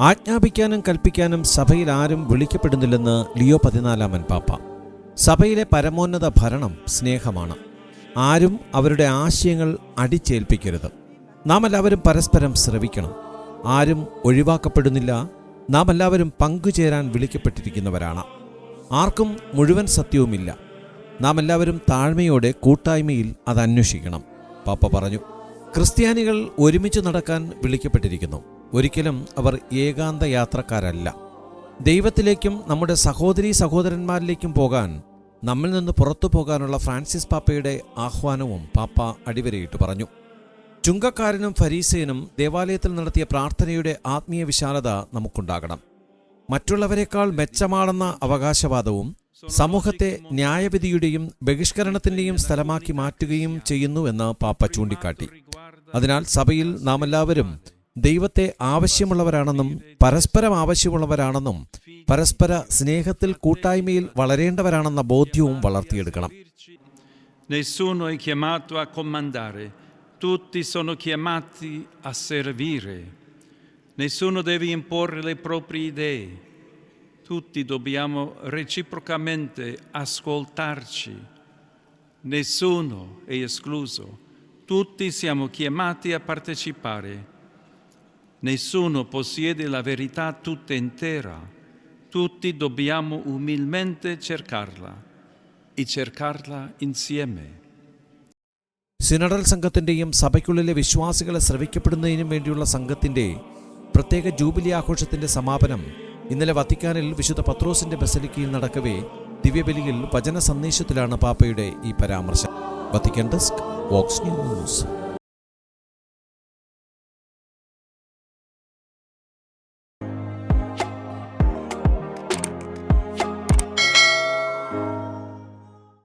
ആജ്ഞാപിക്കാനും കൽപ്പിക്കാനും സഭയിൽ ആരും വിളിക്കപ്പെടുന്നില്ലെന്ന് ലിയോ പതിനാലാമൻ പാപ്പ. സഭയിലെ പരമോന്നത ഭരണം സ്നേഹമാണ്. ആരും അവരുടെ ആശയങ്ങൾ അടിച്ചേൽപ്പിക്കരുത്. നാം എല്ലാവരും പരസ്പരം ശ്രവിക്കണം. ആരും ഒഴിവാക്കപ്പെടുന്നില്ല. നാം എല്ലാവരും പങ്കുചേരാൻ വിളിക്കപ്പെട്ടിരിക്കുന്നവരാണ്. ആർക്കും മുഴുവൻ സത്യവുമില്ല. നാം എല്ലാവരും താഴ്മയോടെ കൂട്ടായ്മയിൽ അത് അന്വേഷിക്കണം പാപ്പ പറഞ്ഞു ക്രിസ്ത്യാനികൾ ഒരുമിച്ച് നടക്കാൻ വിളിക്കപ്പെട്ടിരിക്കുന്നു. ഒരിക്കലും അവർ ഏകാന്ത യാത്രക്കാരല്ല ദൈവത്തിലേക്കും നമ്മുടെ സഹോദരീ സഹോദരന്മാരിലേക്കും പോകാൻ നമ്മിൽ നിന്ന് പുറത്തു പോകാനുള്ള ഫ്രാൻസിസ് പാപ്പയുടെ ആഹ്വാനവും പാപ്പ അടിവരയിട്ട് പറഞ്ഞു. ചുങ്കക്കാരനും ഫരീസേനും ദേവാലയത്തിൽ നടത്തിയ പ്രാർത്ഥനയുടെ ആത്മീയ വിശാലത നമുക്കുണ്ടാകണം. മറ്റുള്ളവരെക്കാൾ മെച്ചമാണെന്ന അവകാശവാദവും സമൂഹത്തെ ന്യായവിധിയുടെയും ബഹിഷ്കരണത്തിന്റെയും സ്ഥലമാക്കി മാറ്റുകയും ചെയ്യുന്നുവെന്ന് പാപ്പ ചൂണ്ടിക്കാട്ടി. അതിനാൽ സഭയിൽ നാം എല്ലാവരും ദൈവത്തെ ആവശ്യമുള്ളവരാണെന്നും പരസ്പരം ആവശ്യമുള്ളവരാണെന്നും പരസ്പര സ്നേഹത്തിൽ കൂട്ടായ്മയിൽ വളരേണ്ടവരാണെന്ന ബോധ്യവും വളർത്തിയെടുക്കണം Nessuno è chiamato a comandare, tutti sono chiamati a servire. Nessuno deve imporre le proprie idee, tutti dobbiamo reciprocamente ascoltarci. Nessuno è escluso, tutti siamo chiamati a partecipare. Nessuno possiede la verità tutta intera, tutti dobbiamo umilmente cercarla e cercarla insieme. Synodal സംഘത്തിന്റെയും സഭയ്ക്കുള്ളിലെ വിശ്വാസികളെ ശ്രവിക്കപ്പെടുന്നതിനും വേണ്ടിയുള്ള സംഘത്തിന്റെ പ്രത്യേക jubilee ആഘോഷത്തിന്റെ സമാപനം ഇന്നലെ വത്തിക്കാനിൽ വിശുദ്ധ പത്രോസിന്റെ ബസലിക്കയിൽ നടക്കവേ ദിവ്യബലിയിൽ വചന സന്ദേശത്തിലാണ് പാപ്പയുടെ ഈ പരാമർശം. Vatican desk vox news.